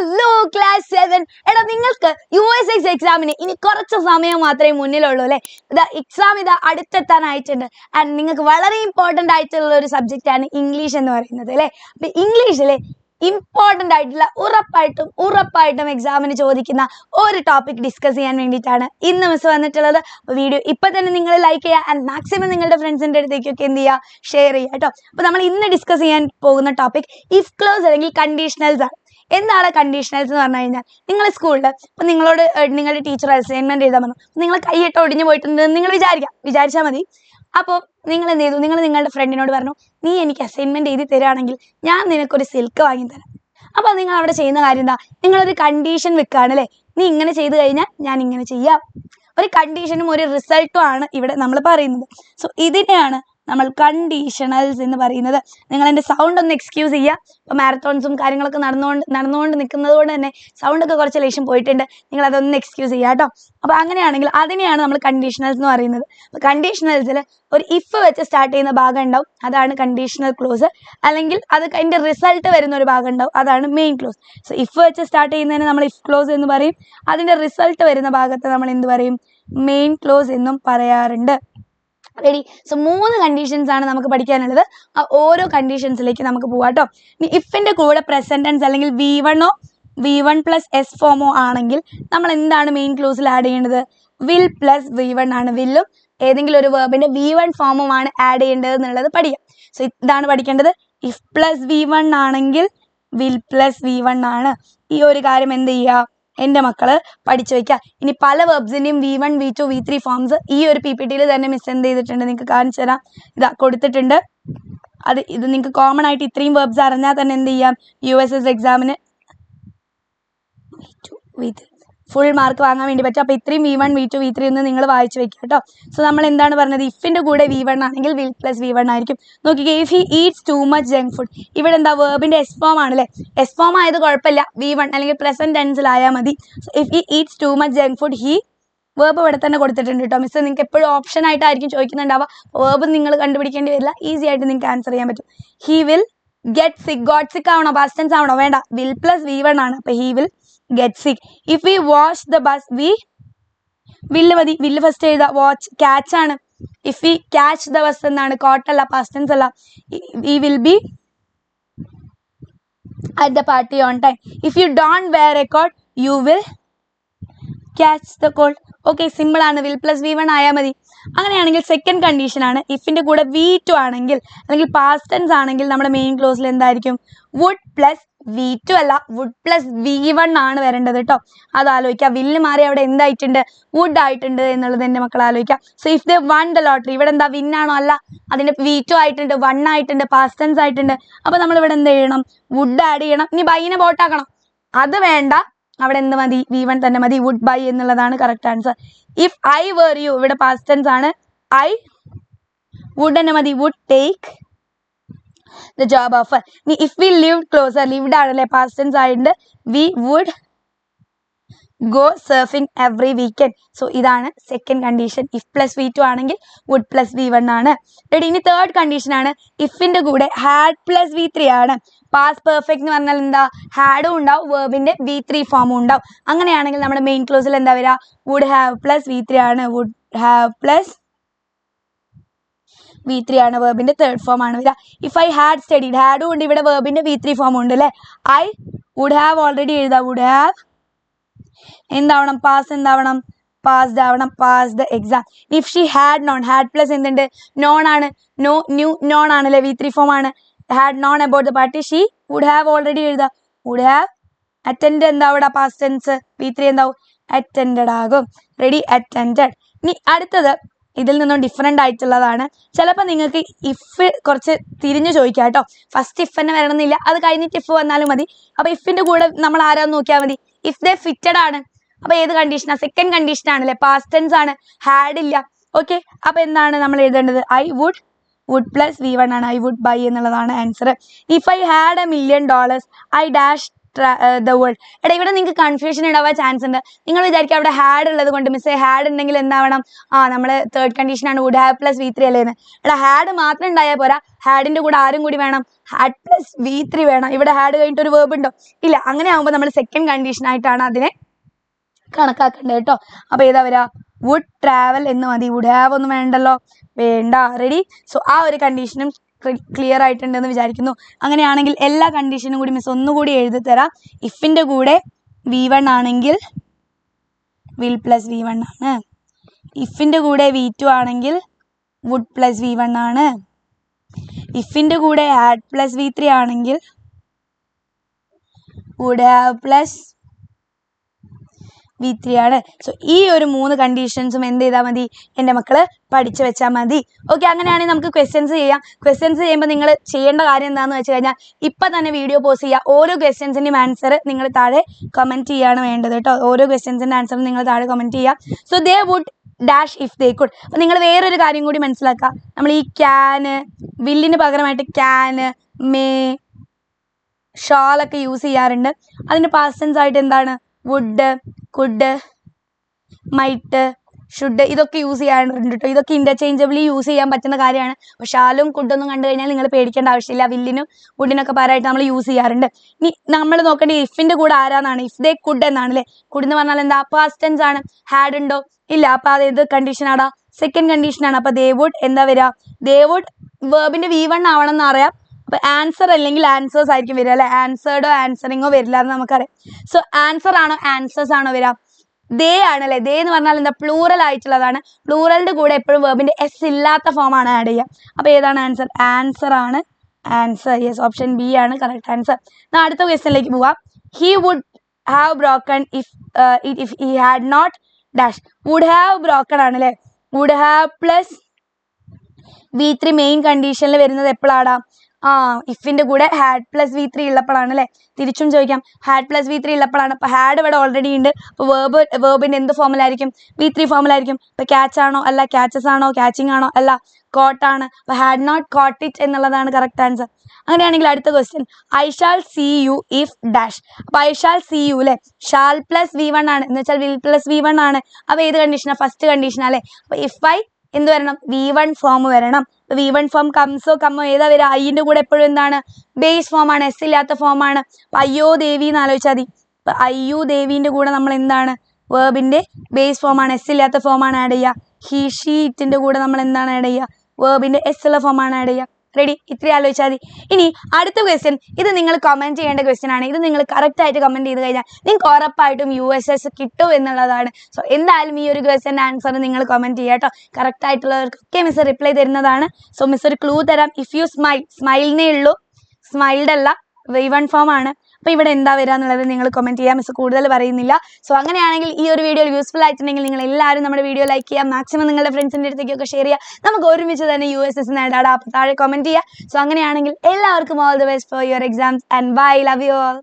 Hello class seven എടാ നിങ്ങൾക്ക് U S X എക്സാമിന് ഇനി കുറച്ച് സമയം മാത്രമേ മുന്നിലുള്ളൂ അല്ലേ? ഇതാ എക്സാം ഇതാ അടുത്തെത്താനായിട്ടുണ്ട്. ആൻഡ് നിങ്ങൾക്ക് വളരെ ഇമ്പോർട്ടന്റ് ആയിട്ടുള്ള ഒരു സബ്ജക്റ്റ് ആണ് ഇംഗ്ലീഷ് എന്ന് പറയുന്നത് അല്ലേ? അപ്പൊ ഇംഗ്ലീഷിലെ ഇമ്പോർട്ടന്റ് ആയിട്ടുള്ള ഉറപ്പായിട്ടും ഉറപ്പായിട്ടും എക്സാമിന് ചോദിക്കുന്ന ഒരു ടോപ്പിക് ഡിസ്കസ് ചെയ്യാൻ വേണ്ടിയിട്ടാണ് ഇന്ന് മിസ് വന്നിട്ടുള്ളത്. വീഡിയോ ഇപ്പൊ തന്നെ നിങ്ങൾ ലൈക്ക് ചെയ്യുക ആൻഡ് മാക്സിമം നിങ്ങളുടെ ഫ്രണ്ട്സിന്റെ അടുത്തേക്കൊക്കെ എന്ത് ചെയ്യുക? ഷെയർ ചെയ്യുക കേട്ടോ. അപ്പോൾ നമ്മൾ ഇന്ന് ഡിസ്കസ് ചെയ്യാൻ പോകുന്ന ടോപ്പിക് ഇഫ് ക്ലോസ് അല്ലെങ്കിൽ കണ്ടീഷണൽസ് ആണ്. എന്താണ് കണ്ടീഷണൽസ് എന്ന് പറഞ്ഞു കഴിഞ്ഞാൽ? നിങ്ങൾ സ്കൂളിൽ ഇപ്പം നിങ്ങളോട് നിങ്ങളുടെ ടീച്ചർ അസൈൻമെന്റ് എഴുതാൻ പറഞ്ഞു നിങ്ങൾ കൈയിട്ട് ഒടിഞ്ഞു പോയിട്ടുണ്ടെന്ന് നിങ്ങൾ വിചാരിക്കാം. വിചാരിച്ചാൽ മതി. അപ്പോൾ നിങ്ങൾ എന്ത് ചെയ്തു? നിങ്ങൾ നിങ്ങളുടെ ഫ്രണ്ടിനോട് പറഞ്ഞു നീ എനിക്ക് അസൈൻമെന്റ് എഴുതി തരാണെങ്കിൽ ഞാൻ നിനക്കൊരു സിൽക്ക് വാങ്ങി തരാം. അപ്പോൾ നിങ്ങൾ അവിടെ ചെയ്യുന്ന കാര്യം എന്താ? നിങ്ങളൊരു കണ്ടീഷൻ വെക്കുകയാണ് അല്ലേ? നീ ഇങ്ങനെ ചെയ്തു കഴിഞ്ഞാൽ ഞാൻ ഇങ്ങനെ ചെയ്യാം. ഒരു കണ്ടീഷനും ഒരു റിസൾട്ടും ആണ് ഇവിടെ നമ്മൾ പറയുന്നത്. സോ ഇതിനെയാണ് നമ്മൾ കണ്ടീഷണൽസ് എന്ന് പറയുന്നത്. നിങ്ങൾ എന്റെ സൗണ്ട് ഒന്ന് എക്സ്ക്യൂസ് ചെയ്യുക. ഇപ്പോൾ മാരത്തോൺസും കാര്യങ്ങളൊക്കെ നടന്നുകൊണ്ട് നടന്നുകൊണ്ട് നിൽക്കുന്നത് കൊണ്ട് തന്നെ സൗണ്ടൊക്കെ കുറച്ച് ലേശം പോയിട്ടുണ്ട്. നിങ്ങൾ അതൊന്ന് എക്സ്ക്യൂസ് ചെയ്യുക കേട്ടോ. അപ്പോൾ അങ്ങനെയാണെങ്കിൽ അതിനെയാണ് നമ്മൾ കണ്ടീഷണൽസ് എന്ന് പറയുന്നത്. അപ്പോൾ കണ്ടീഷണൽസിൽ ഒരു ഇഫ് വെച്ച് സ്റ്റാർട്ട് ചെയ്യുന്ന ഭാഗം ഉണ്ടാവും. അതാണ് കണ്ടീഷണൽ ക്ലോസ് അല്ലെങ്കിൽ അത് അതിന്റെ റിസൾട്ട് വരുന്ന ഒരു ഭാഗം ഉണ്ടാവും. അതാണ് മെയിൻ ക്ലോസ് സോ ഇഫ് വെച്ച് സ്റ്റാർട്ട് ചെയ്യുന്നതിന് നമ്മൾ ഇഫ് ക്ലോസ് എന്ന് പറയും. അതിന്റെ റിസൾട്ട് വരുന്ന ഭാഗത്ത് നമ്മൾ എന്ത് പറയും? മെയിൻ ക്ലോസ് എന്നും പറയാറുണ്ട്. റെഡി സോ മൂന്ന് കണ്ടീഷൻസ് ആണ് നമുക്ക് പഠിക്കാനുള്ളത്. ഓരോ കണ്ടീഷൻസിലേക്ക് നമുക്ക് പോവാം കേട്ടോ ഇനി ഇഫിന്റെ കൂടെ പ്രസന്റൻസ് അല്ലെങ്കിൽ വി വണ്ണോ വി വൺ പ്ലസ് എസ് ഫോമോ ആണെങ്കിൽ നമ്മൾ എന്താണ് മെയിൻ ക്ലോസിൽ ആഡ് ചെയ്യേണ്ടത്? വിൽ പ്ലസ് വി വൺ ആണ് വില്ലും ഏതെങ്കിലും ഒരു വേർബിന്റെ വി വൺ ആണ് ആഡ് ചെയ്യേണ്ടത് എന്നുള്ളത് പഠിക്കാം. സോ ഇതാണ് പഠിക്കേണ്ടത്. ഇഫ് പ്ലസ് വി വൺ ആണെങ്കിൽ വിൽ പ്ലസ് വി വൺ ആണ്. ഈ ഒരു കാര്യം എന്ത് ചെയ്യുക? എന്റെ മക്കൾ പഠിച്ചു വയ്ക്കുക ഇനി പല വെബ്സിന്റെയും V one V two V three forms ഈ ഒരു പി പി ടിയിൽ തന്നെ മിസ് എന്ത് ചെയ്തിട്ടുണ്ട് നിങ്ങൾക്ക് കാണിച്ചു തരാം. ഇതാ കൊടുത്തിട്ടുണ്ട്. അത് ഇത് നിങ്ങൾക്ക് കോമൺ ആയിട്ട് ഇത്രയും വെർബ്സ് അറിഞ്ഞാൽ തന്നെ എന്ത് ചെയ്യാം? യു എസ് എസ് എക്സാമിന് ഫുൾ മാർക്ക് വാങ്ങാൻ വേണ്ടി പറ്റും. അപ്പോൾ ഇത്രയും V one V two V three ഒന്ന് നിങ്ങൾ വായിച്ചു വെക്കുക കേട്ടോ. സോ നമ്മൾ എന്താണ് പറഞ്ഞത്? ഇഫിന്റെ കൂടെ വി വൺ ആണെങ്കിൽ വിൽ പ്ലസ് വി വൺ ആയിരിക്കും. നോക്കിക്കേ if he eats too much junk food ഇവിടെ എന്താ വേർബിന്റെ എസ് ഫോം ആണല്ലേ എസ് ഫോം ആയത് കുഴപ്പമില്ല. വി വൺ അല്ലെങ്കിൽ പ്രസന്റ് ടെൻസിലായാൽ മതി. So if he eats too much junk food he verb ഇവിടെ തന്നെ കൊടുത്തിട്ടുണ്ട് കേട്ടോ. മിസ് നിങ്ങൾക്ക് എപ്പോഴും ഓപ്ഷൻ ആയിട്ടായിരിക്കും ചോദിക്കുന്നുണ്ടാവുക. വേർബ് നിങ്ങൾ കണ്ടുപിടിക്കേണ്ടി വരില്ല. ഈസി ആയിട്ട് നിങ്ങൾക്ക് ആൻസർ ചെയ്യാൻ പറ്റും. He will get sick got sick ആവണോ? Past tense ആവണോ? വേണ്ട. വിൽ പ്ലസ് വി വൺ ആണ്. അപ്പോൾ he will get sick if we wash the bus we will മതി. വില്ല് ഫസ്റ്റ് എഴുതാ. വാച്ച് ക്യാച്ച് ആണ്. If we catch the bus എന്നാണ്. കോട്ടല്ല past tense അല്ല. We will be at the party on time if you don't wear a coat you will catch the cold okay simple ആണ്. Will plus V one ആയാൽ മതി. അങ്ങനെയാണെങ്കിൽ second condition ആണ്. ഇഫിന്റെ കൂടെ വി ടു ആണെങ്കിൽ അല്ലെങ്കിൽ പാസ്റ്റൻസ് ആണെങ്കിൽ നമ്മുടെ മെയിൻ ക്ലോസിൽ എന്തായിരിക്കും? വുഡ് പ്ലസ് വി ടു അല്ല വുഡ് പ്ലസ് വി വൺ ആണ് വരേണ്ടത് കേട്ടോ അത് ആലോചിക്കുക വില്ല് മാറി അവിടെ എന്തായിട്ടുണ്ട്? വുഡ് ആയിട്ടുണ്ട് എന്നുള്ളത് എന്റെ മക്കൾ ആലോചിക്കുക so if the won the lottery ഇവിടെ എന്താ വിൻ ആണോ അല്ല? അതിന്റെ വി ടു ആയിട്ടുണ്ട് വൺ ആയിട്ടുണ്ട് പാസ്റ്റൻസ് ആയിട്ടുണ്ട്. അപ്പൊ നമ്മൾ ഇവിടെ എന്ത് ചെയ്യണം? വുഡ് ആഡ് ചെയ്യണം. ഇനി ബൈനെ ബോട്ടാക്കണം അത് വേണ്ട. അവിടെ എന്ത് മതി? വി വൺ തന്നെ മതി. വുഡ് ബൈ എന്നുള്ളതാണ് correct answer if I were you ഇവിടെ പാസ്റ്റൻസ് ആണ്. ഐ വുഡ് തന്നെ മതി. Would take the job offer if we live closer lived ആണല്ലേ പാസ്റ്റ് ടെൻസ് ആയിട്ട് we would go surfing every weekend so ഇതാണ് second condition if plus V two ആണെങ്കിൽ would plus V one ആണ്. Ready ഇനി third condition ആണ്. ഇഫിന്റെ കൂടെ had plus V three ആണ്. പാസ് പെർഫെക്റ്റ് എന്ന് പറഞ്ഞാൽ എന്താ? ഹാഡും ഉണ്ടാവും വേർബിന്റെ വി ത്രീ ഫോമും ഉണ്ടാവും. അങ്ങനെയാണെങ്കിൽ നമ്മുടെ മെയിൻ ക്ലോസിൽ എന്താ വരിക? Would have plus V three ആണ്. Would have plus V three ആണ് വേർബിന്റെ തേർഡ് ഫോം ആണ്. വരിക ഇഫ് ഐ ഹാഡ് സ്റ്റഡീഡ് ഹാഡും ഉണ്ട് ഇവിടെ വേർബിന്റെ വി ത്രീ ഫോം ഉണ്ട് അല്ലേ? ഐ വുഡ് ഹാവ് ഓൾറെഡി എഴുതാം. വുഡ് ഹാവ് എന്താവണം? പാസ് എന്താവണം? പാസ്ഡ് ആവണം. Pass the exam if she had known had plus എന്തുണ്ട്? നോൺ ആണ്. നോ ന്യൂ നോൺ ആണ് അല്ലേ? വി ത്രീ ഫോം ആണ്. Had known about the party she would have already എഴുതാം. വുഡ് ഹാവ് അറ്റൻഡ് എന്താ അവിടെ പാസ്റ്റ് ടെൻസ് വി ത്രീ എന്താവും? Attend ആകും. റെഡി അറ്റൻഡ് ഇനി അടുത്തത് ഇതിൽ നിന്നും ഡിഫറെന്റ് ആയിട്ടുള്ളതാണ്. ചിലപ്പോൾ നിങ്ങൾക്ക് ഇഫ് കുറച്ച് തിരിഞ്ഞു ചോദിക്കാം കേട്ടോ. ഫസ്റ്റ് ഇഫ് തന്നെ വരണമെന്നില്ല. അത് കഴിഞ്ഞിട്ട് ഇഫ് വന്നാലും മതി. അപ്പോൾ ഇഫിന്റെ കൂടെ നമ്മൾ ആരാന്ന് നോക്കിയാൽ മതി. ഇഫ് ദേ ഫിറ്റഡ് ആണ്. അപ്പോൾ ഏത് കണ്ടീഷനാണ് സെക്കൻഡ് കണ്ടീഷൻ ആണല്ലേ. പാസ്റ്റ് ടെൻസ് ആണ്. ഹാഡ് ഇല്ല. ഓക്കെ അപ്പോൾ എന്താണ് നമ്മൾ എഴുതേണ്ടത്? I would would plus V one ആണ്. ഐ വുഡ് ബൈ എന്നുള്ളതാണ് answer if I had a million dollars I dash the world എടാ ഇവിടെ നിങ്ങൾക്ക് കൺഫ്യൂഷൻ ഉണ്ടാവാൻ ചാൻസ് ഉണ്ട്. നിങ്ങൾ വിചാരിക്കുക അവിടെ ഹാഡ് ഉള്ളത് കൊണ്ട് മിസ്സേ ഹാഡ് ഉണ്ടെങ്കിൽ എന്താവണം? ആ നമ്മൾ തേർഡ് കണ്ടീഷനാണ് would have plus V three അല്ലേന്ന് എടാ ഹാഡ് മാത്രം ഉണ്ടായാൽ പോരാ. ഹാഡിന്റെ കൂടെ ആരും കൂടി വേണം. ഹാഡ് പ്ലസ് വി ത്രീ വേണം. ഇവിടെ ഹാഡ് കഴിഞ്ഞിട്ട് ഒരു വേർബ് ഉണ്ടോ? ഇല്ല അങ്ങനെ ആകുമ്പോൾ നമ്മൾ സെക്കൻഡ് കണ്ടീഷൻ ആയിട്ടാണ് അതിനെ കണക്കാക്കേണ്ടത് കേട്ടോ. അപ്പോൾ ഏതാ വരാ? വുഡ് ട്രാവൽ എന്ന് മതി. വുഡ് ഹാവ് ഒന്നും വേണ്ടല്ലോ. വേണ്ട. റെഡി സോ ആ ഒരു കണ്ടീഷനും ക്ലിയർ ആയിട്ടുണ്ടെന്ന് വിചാരിക്കുന്നു. അങ്ങനെയാണെങ്കിൽ എല്ലാ കണ്ടീഷനും കൂടി മിസ് ഒന്നുകൂടി എഴുതി തരാം. ഇഫിന്റെ കൂടെ വി വൺ ആണെങ്കിൽ വിൽ പ്ലസ് വി വൺ ആണ്. ഇഫിന്റെ കൂടെ വി ടു ആണെങ്കിൽ വുഡ് പ്ലസ് വി വൺ ആണ്. ഇഫിന്റെ കൂടെ ആഡ് പ്ലസ് വി ത്രീ ആണെങ്കിൽ would have plus V three ആണ് സോ ഈ ഒരു മൂന്ന് കണ്ടീഷൻസും എന്ത് ചെയ്താൽ മതി? എന്റെ മക്കൾ പഠിച്ചു വെച്ചാൽ മതി. ഓക്കെ അങ്ങനെയാണെങ്കിൽ നമുക്ക് ക്വസ്റ്റ്യൻസ് ചെയ്യാം. ക്വസ്റ്റ്യൻസ് ചെയ്യുമ്പോൾ നിങ്ങൾ ചെയ്യേണ്ട കാര്യം എന്താണെന്ന് വെച്ച് കഴിഞ്ഞാൽ ഇപ്പം തന്നെ വീഡിയോ പോസ്റ്റ് ചെയ്യുക ഓരോ ക്വസ്റ്റ്യൻസിന്റെയും ആൻസർ നിങ്ങൾ താഴെ കമന്റ് ചെയ്യാണ് വേണ്ടത് കേട്ടോ. ഓരോ ക്വസ്റ്റ്യൻസിന്റെ ആൻസർ നിങ്ങൾ താഴെ കമന്റ് ചെയ്യുക so they would dash if they could അപ്പം നിങ്ങൾ വേറൊരു കാര്യം കൂടി മനസ്സിലാക്കുക നമ്മൾ ഈ ക്യാന് വില്ലിന് പകരമായിട്ട് ക്യാന് മേ ഷാളൊക്കെ യൂസ് ചെയ്യാറുണ്ട്. അതിന്റെ പാസ്റ്റൻസ് ആയിട്ട് എന്താണ്? വുഡ് കുഡ് മൈറ്റ് ഷുഡ് ഇതൊക്കെ യൂസ് ചെയ്യാറുണ്ട് കേട്ടോ ഇതൊക്കെ ഇന്റർചേഞ്ചബിളി യൂസ് ചെയ്യാൻ പറ്റുന്ന കാര്യമാണ്. പക്ഷെ ആലും കുഡൊന്നും കണ്ടു കഴിഞ്ഞാൽ നിങ്ങൾ പേടിക്കേണ്ട ആവശ്യമില്ല. വില്ലിനും വുഡിനൊക്കെ പകരമായിട്ട് നമ്മൾ യൂസ് ചെയ്യാറുണ്ട്. ഇനി നമ്മൾ നോക്കേണ്ട ഇഫിന്റെ കൂടെ ആരാന്നാണ്? ഇഫ് ദേ കുഡ് എന്നാണ് അല്ലേ കുഡ് എന്ന് പറഞ്ഞാൽ എന്താ? പാസ്റ്റൻസ് ആണ്. ഹാഡ് ഉണ്ടോ? ഇല്ല. അപ്പോൾ അത് ഏത് കണ്ടീഷനാടാ സെക്കൻഡ് കണ്ടീഷനാണ് അപ്പോൾ ദേ വുഡ് എന്താ വരിക? ദേ വുഡ് വി വൺ ആവണം എന്ന് അറിയാം. അപ്പൊ ആൻസർ അല്ലെങ്കിൽ ആൻസേഴ്സ് ആയിരിക്കും വരിക അല്ലെ? ആൻസേർഡോ ആൻസറിങ്ങോ വരില്ല എന്ന് നമുക്കറിയാം. സോ ആൻസർ ആണോ ആൻസേഴ്സ് ആണോ വരിക? ദേ ആണ് അല്ലെ? ദേ എന്ന് പറഞ്ഞാൽ എന്താ? പ്ലൂറൽ ആയിട്ടുള്ളതാണ്. പ്ലൂറലിന്റെ കൂടെ എപ്പോഴും വേർബിന്റെ എസ് ഇല്ലാത്ത ഫോം ആണ് ആഡ് ചെയ്യുക. അപ്പൊ ഏതാണ് ആൻസർ ആൻസർ ആണ്. ആൻസർ യെസ് ഓപ്ഷൻ ബി ആണ് കറക്റ്റ് ആൻസർ എന്നാൽ അടുത്ത ക്വസ്റ്റ്യനിലേക്ക് പോവാം. He would have broken if if he had not dash would have broken ആണ് അല്ലേ? Would have plus V three main കണ്ടീഷനിൽ വരുന്നത് എപ്പോഴാടാ ആ ഇഫിന്റെ കൂടെ ഹാഡ് പ്ലസ് വി ത്രീ ഉള്ളപ്പോഴാണ് അല്ലേ? തിരിച്ചും ചോദിക്കാം. ഹാഡ് പ്ലസ് വി ത്രീ ഉള്ളപ്പോഴാണ്. അപ്പോൾ ഹാഡ് ഇവിടെ ഓൾറെഡി ഉണ്ട്. അപ്പോൾ വേർബ് വേർബിന്റെ എന്ത് ഫോമിലായിരിക്കും വി ത്രീ ഫോമിലായിരിക്കും ഇപ്പോൾ ക്യാച്ച് ആണോ? അല്ല ക്യാച്ചസ് ആണോ? ക്യാച്ചിങ് ആണോ? അല്ല കോട്ട് ആണ്. അപ്പോൾ ഹാഡ് നോട്ട് കോട്ട് ഇറ്റ് എന്നുള്ളതാണ് കറക്റ്റ് ആൻസർ അങ്ങനെയാണെങ്കിൽ അടുത്ത question I shall see you if dash അപ്പോൾ ഐ ഷാൽ സി യു അല്ലേ ഷാൽ പ്ലസ് വി വൺ ആണ്. എന്ന് വെച്ചാൽ വിൽ പ്ലസ് വി വൺ ആണ്. അപ്പോൾ ഏത് കണ്ടീഷനാണ് ഫസ്റ്റ് കണ്ടീഷനാണ് അല്ലേ അപ്പോൾ ഇഫ് ഐ എന്ത് വരണം? വി വൺ ഫോം വരണം. വി വൺ ഫോം കംസോ കമ്മോ ഏതാ വരിക? ഐന്റെ കൂടെ എപ്പോഴും എന്താണ്? ബേസ് ഫോം ആണ് എസ് ഇല്ലാത്ത ഫോം ആണ്. അയ്യോ ദേവി എന്ന് ആലോചിച്ചാൽ മതി. അപ്പൊ അയ്യോ ദേവീന്റെ കൂടെ നമ്മൾ എന്താണ്? വേർബിന്റെ ബേസ് ഫോം ആണ്. എസ് ഇല്ലാത്ത ഫോം ആണ് ആഡ് ചെയ്യുക. ഹി ഷീ ഇറ്റിന്റെ കൂടെ നമ്മൾ എന്താണ് ആഡ് ചെയ്യുക? വേർബിന്റെ എസ് ഉള്ള ഫോം ആണ് ആഡ് ചെയ്യുക. റെഡി ഇത്രയും ആലോചിച്ചാൽ മതി. ഇനി അടുത്ത ക്വസ്റ്റ്യൻ ഇത് നിങ്ങൾ കമന്റ് ചെയ്യേണ്ട ക്വസ്റ്റ്യൻ ആണ്. ഇത് നിങ്ങൾ കറക്റ്റ് ആയിട്ട് കമന്റ് ചെയ്ത് കഴിഞ്ഞാൽ നിങ്ങൾക്ക് ഉറപ്പായിട്ടും യു എസ് എസ് കിട്ടും എന്നുള്ളതാണ്. സോ എന്തായാലും ഈ ഒരു ക്വസ്റ്റ്യന്റെ ആൻസർ നിങ്ങൾ കമന്റ് ചെയ്യുക കേട്ടോ കറക്റ്റ് ആയിട്ടുള്ളവർക്കൊക്കെ മിസ് റിപ്ലൈ തരുന്നതാണ്. സോ മിസ് ഒരു ക്ലൂ തരാം. ഇഫ് യു സ്മൈൽ സ്മൈലിനേ ഉള്ളൂ. സ്മൈൽഡ് അല്ല വൺ ഫോം ആണ്. അപ്പോൾ ഇവിടെ എന്താ വരിക എന്നുള്ളത് നിങ്ങൾ കമന്റ് ചെയ്യാം. മിസ് കൂടുതൽ പറയുന്നില്ല. സോ അങ്ങനെയാണെങ്കിൽ ഈ ഒരു വീഡിയോ യൂസ്ഫുൾ ആയിട്ടുണ്ടെങ്കിൽ നിങ്ങൾ എല്ലാവരും നമ്മുടെ വീഡിയോ ലൈക്ക് ചെയ്യുക മാക്സിമം നിങ്ങളുടെ ഫ്രണ്ട്സിന്റെ അടുത്തേക്കൊക്കെ ഷെയർ ചെയ്യുക നമുക്ക് ഒരുമിച്ച് തന്നെ യു എസ് എസ് നേടാടാ താഴെ കമന്റ് ചെയ്യുക സോ അങ്ങനെയാണെങ്കിൽ എല്ലാവർക്കും all the best for your exams and bye love you all